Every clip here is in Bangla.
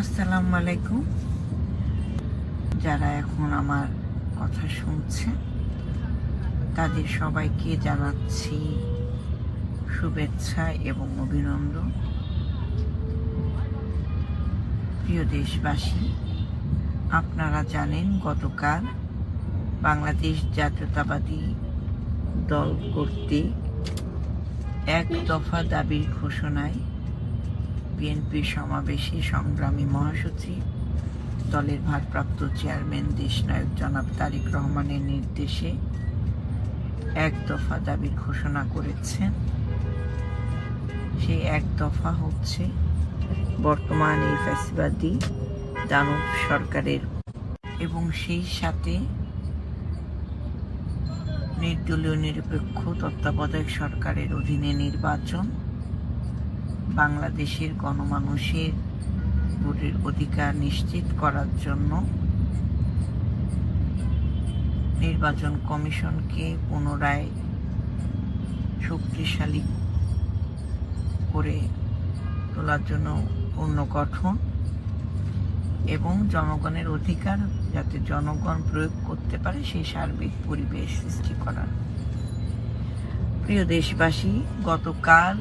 আসসালামু আলাইকুম। যারা এখন আমার কথা শুনছে, তাদের সবাইকে জানাচ্ছি শুভেচ্ছা এবং অভিনন্দন। প্রিয় দেশবাসী, আপনারা জানেন গতকাল বাংলাদেশ জাতীয়তাবাদী দল কর্তৃক এক দফা দাবির ঘোষণায় বিএনপির সমাবেশে সংগ্রামী মহাসচিব, দলের ভারপ্রাপ্ত চেয়ারম্যান দেশনায়ক জনাব তারেক রহমানের নির্দেশে এক দফা দাবির ঘোষণা করেছেন। সেই এক দফা হচ্ছে বর্তমান এই ফ্যাসিবাদী দানব সরকারের এবং সেই সাথে নির্দলীয় নিরপেক্ষ তত্ত্বাবধায়ক সরকারের অধীনে নির্বাচন। বাংলাদেশের গণমানুষের ভোটের অধিকার নিশ্চিত করার জন্য নির্বাচন কমিশনকে পুনরায় শক্তিশালী করে তোলার জন্য পুনর্গঠন এবং জনগণের অধিকার যাতে জনগণ প্রয়োগ করতে পারে সেই সার্বিক পরিবেশ সৃষ্টি করার। প্রিয় দেশবাসী, গতকাল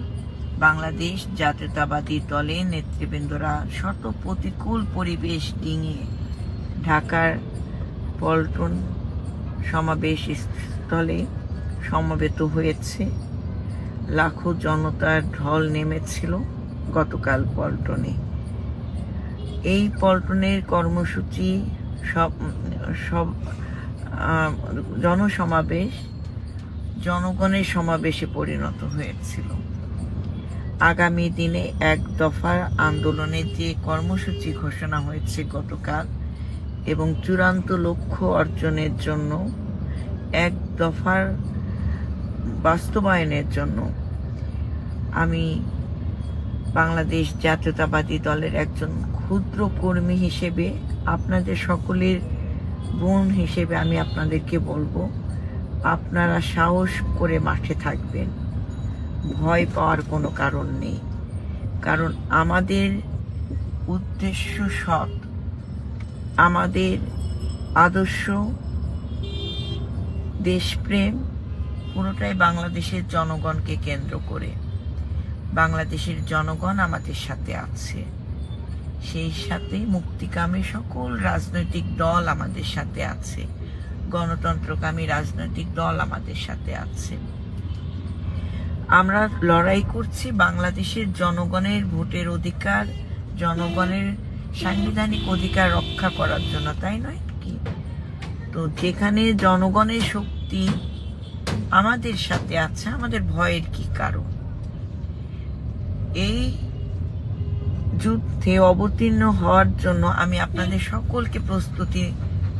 বাংলাদেশ জাতীয়তাবাদী দলের নেতৃবৃন্দরা শত প্রতিকূল পরিবেশ ডিঙিয়ে ঢাকার পল্টন সমাবেশ স্থলে সমবেত হয়েছে। লাখো জনতার ঢল নেমেছিল গতকাল পল্টনে। এই পল্টনের কর্মসূচি সব সব জনসমাবেশ, জনগণের সমাবেশে পরিণত হয়েছিল। আগামী দিনে এক দফার আন্দোলনের যে কর্মসূচি ঘোষণা হয়েছে গতকাল এবং চূড়ান্ত লক্ষ্য অর্জনের জন্য, এক দফার বাস্তবায়নের জন্য, আমি বাংলাদেশ জাতীয়তাবাদী দলের একজন ক্ষুদ্র কর্মী হিসেবে, আপনাদের সকলের বোন হিসেবে আমি আপনাদেরকে বলব, আপনারা সাহস করে মাঠে থাকবেন। ভয় পাওয়ার কোনো কারণ নেই। কারণ আমাদের উদ্দেশ্য সৎ। আমাদের আদর্শ দেশপ্রেম পুরোটাই বাংলাদেশের জনগণকে কেন্দ্র করে। বাংলাদেশের জনগণ আমাদের সাথে আছে। সেই সাথে মুক্তিকামী সকল রাজনৈতিক দল আমাদের সাথে আছে। গণতন্ত্রকামী রাজনৈতিক দল আমাদের সাথে আছে। আমরা লড়াই করছি বাংলাদেশের জনগণের ভোটের অধিকার, জনগণের সাংবিধানিক অধিকার রক্ষা করার জন্য, তাই নয় কি? তো যেখানে জনগণের শক্তি আমাদের সাথে আছে, আমাদের ভয়ের কি কারণ? এই যুদ্ধে অবতীর্ণ হওয়ার জন্য আমি আপনাদের সকলকে প্রস্তুতি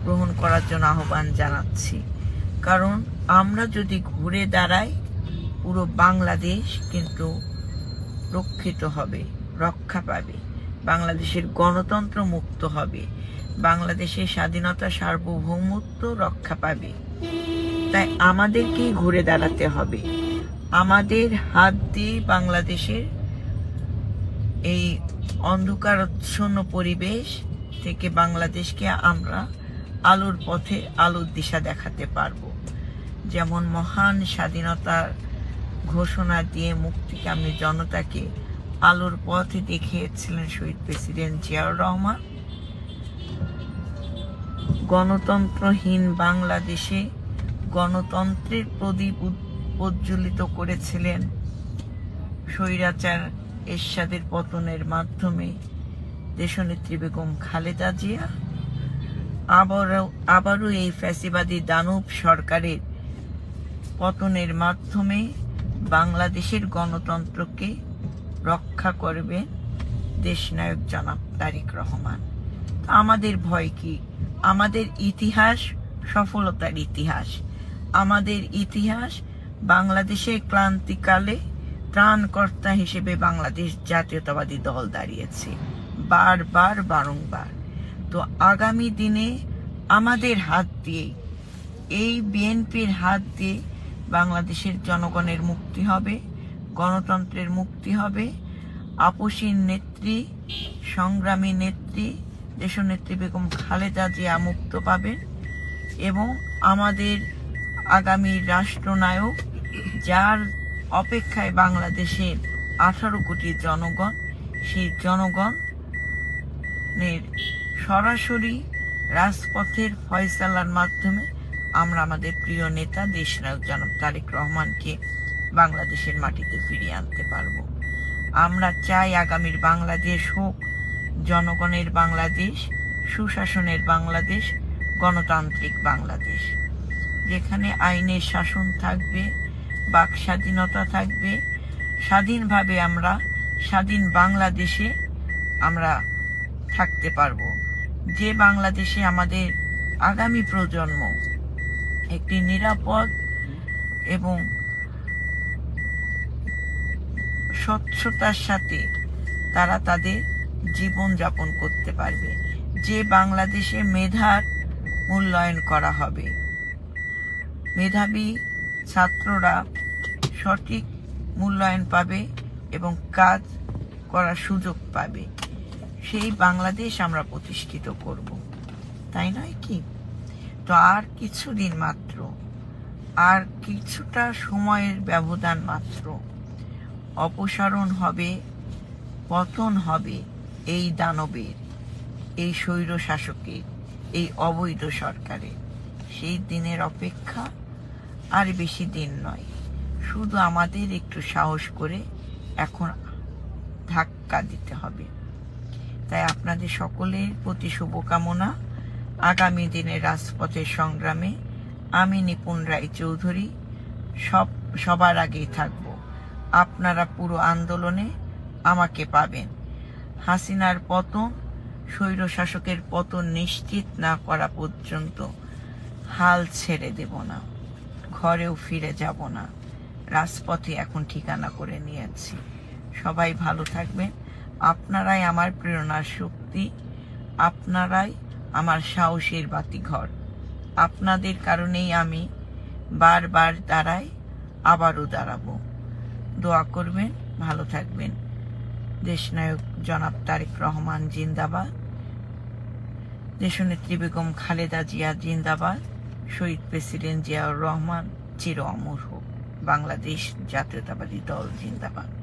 গ্রহণ করার জন্য আহ্বান জানাচ্ছি। কারণ আমরা যদি ঘুরে দাঁড়াই পুরো বাংলাদেশ কিন্তু রক্ষিত হবে, রক্ষা পাবে। বাংলাদেশের গণতন্ত্র মুক্ত হবে। বাংলাদেশের স্বাধীনতা সার্বভৌমত্ব রক্ষা পাবে। তাই আমাদেরকেই ঘুরে দাঁড়াতে হবে। আমাদের হাত দিয়ে বাংলাদেশের এই অন্ধকারচ্ছন্ন পরিবেশ থেকে বাংলাদেশকে আমরা আলোর পথে আলোর দিশা দেখাতে পারব। যেমন মহান স্বাধীনতার ঘোষণা দিয়ে মুক্তিকামী জনতাকে আলোর পথে দেখিয়েছিলেন শহীদ প্রেসিডেন্ট জিয়াউর রহমান। গণতন্ত্রহীন বাংলাদেশে গণতন্ত্রের প্রদীপ প্রজ্বলিত করেছিলেন স্বৈরাচার এরশাদের পতনের মাধ্যমে দেশনেত্রী বেগম খালেদা জিয়া। আবারও আবারও এই ফ্যাসিবাদী দানব সরকারের পতনের মাধ্যমে বাংলাদেশের গণতন্ত্রকে রক্ষা করবে দেশনায়ক জনাব তারিক রহমান। আমাদের ভয় কি? আমাদের ইতিহাস সফলতার ইতিহাস। আমাদের ইতিহাস বাংলাদেশের ক্লান্তিকালে ত্রাণকর্তা হিসেবে বাংলাদেশ জাতীয়তাবাদী দল দাঁড়িয়েছে। বারবার, বারংবার। তো আগামী দিনে আমাদের হাত দিয়ে, এই বিএনপির হাত দিয়ে বাংলাদেশের জনগণের মুক্তি হবে, গণতন্ত্রের মুক্তি হবে আপসীর নেত্রী, সংগ্রামী নেত্রী, দেশনেত্রী বেগম খালেদা জিয়া মুক্ত পাবেন এবং আমাদের আগামী রাষ্ট্রনায়ক, যার অপেক্ষায় বাংলাদেশের আঠারো কোটি জনগণ, সেই জনগণের সরাসরি রাজপথের ফয়সালার মাধ্যমে আমরা আমাদের প্রিয় নেতা দেশনায়ক জনাব তারেক রহমানকে বাংলাদেশের মাটিতে ফিরিয়ে আনতে পারব। আমরা চাই আগামীর বাংলাদেশ হোক, জনগণের বাংলাদেশ, সুশাসনের বাংলাদেশ, গণতান্ত্রিক বাংলাদেশ, যেখানে আইনের শাসন থাকবে, বাক স্বাধীনতা থাকবে। স্বাধীনভাবে আমরা, স্বাধীন বাংলাদেশে আমরা থাকতে পারব। যে বাংলাদেশে আমাদের আগামী প্রজন্ম একটি নিরাপদ এবং স্বচ্ছতার সাথে তারা তাদের জীবন যাপন করতে পারবে। যে বাংলাদেশে মেধার মূল্যায়ন করা হবে। মেধাবী ছাত্ররা সঠিক মূল্যায়ন পাবে এবং কাজ করার সুযোগ পাবে। সেই বাংলাদেশ আমরা প্রতিষ্ঠিত করব। তাই নয় কি? তো আর কিছুদিন মাত্র। আর কিছুটা সময়ের ব্যবধান মাত্র। অপসারণ হবে, পতন হবে এই দানবের, এই স্বৈর শাসকের, এই অবৈধ সরকারের। সেই দিনের অপেক্ষা আর বেশি দিন নয়। শুধু আমাদের একটু সাহস করে এখন ধাক্কা দিতে হবে। তাই আপনাদের সকলের প্রতি শুভকামনা। আগামী দিনে রাজপথের সংগ্রামে আমি নিপুণ রায় চৌধুরী সব, সবার আগেই থাকব। আপনারা পুরো আন্দোলনে আমাকে পাবেন। হাসিনার পতন স্বৈর শাসকের পতন নিশ্চিত না করা পর্যন্ত হাল ছেড়ে দেব না। ঘরেও ফিরে যাব না। রাজপথে এখন ঠিকানা করে নিয়েছি। সবাই ভালো থাকবেন। আপনারাই আমার প্রেরণার শক্তি। আপনারাই আমার সাহসের বাতিঘর। আপনাদের কারণেই আমি বারবার দাঁড়াই, আবারও দাঁড়াবো। দোয়া করবেন, ভালো থাকবেন। দেশনায়ক জনাব তারেক রহমান জিন্দাবাদ। দেশনেত্রী বেগম খালেদা জিয়া জিন্দাবাদ। শহীদ প্রেসিডেন্ট জিয়াউর রহমান চির অমর হোক। বাংলাদেশ জাতীয়তাবাদী দল জিন্দাবাদ।